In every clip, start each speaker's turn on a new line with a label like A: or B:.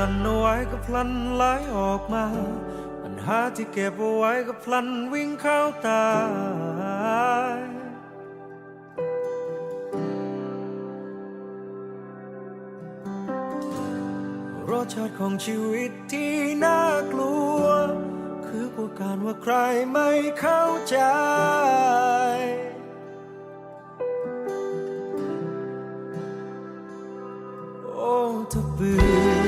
A: ลันไว้ก็พลันไหลออกมา ปัญหาที่เก็บเอาไว้ก็พลันวิ่งเข้าตาย รสชาติของชีวิตที่น่ากลัว คือกลัวการว่าใครไม่เข้าใจโอ้ถ้าเบื่อ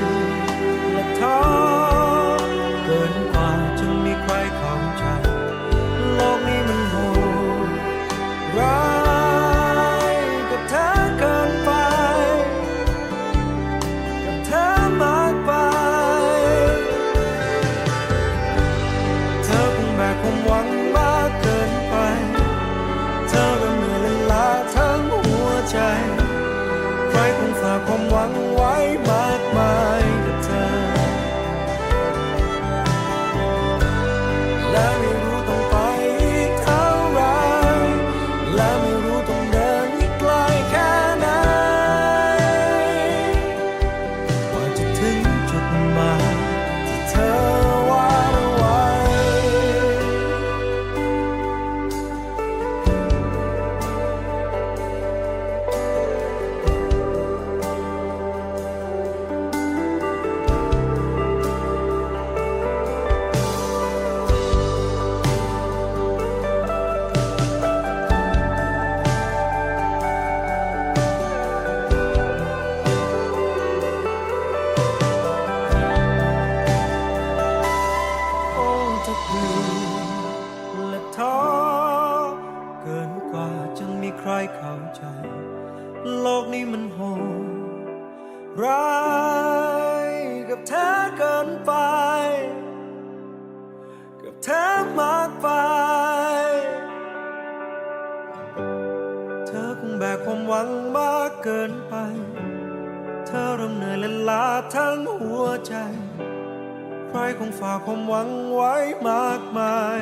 A: ใจ โลกนี้มันโหดร้ายกับเธอเกินไป กับเธอมากไป เธอคงแบกความหวังมากเกินไป เธอเริ่มเหนื่อยและล้าทั้งหัวใจ ใครคงฝากความหวังไว้มากมาย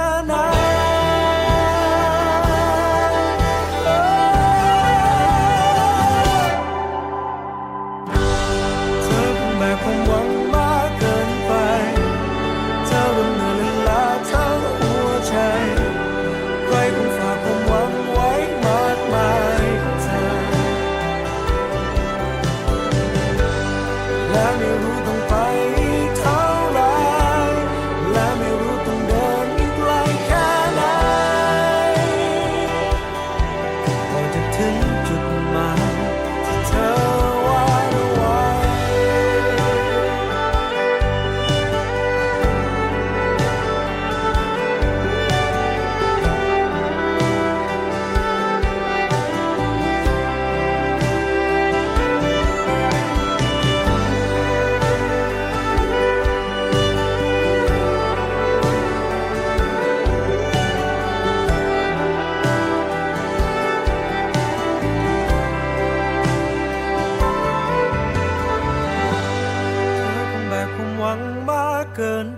A: ่ กว่าจะถึงจุด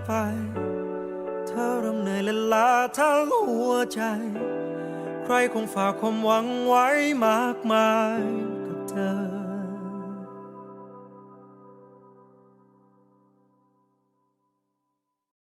A: ไป เธอเริ่มเหนื่อยและล้าทั้งหัวใจ ใครคงฝากความหวังไว้มากมาย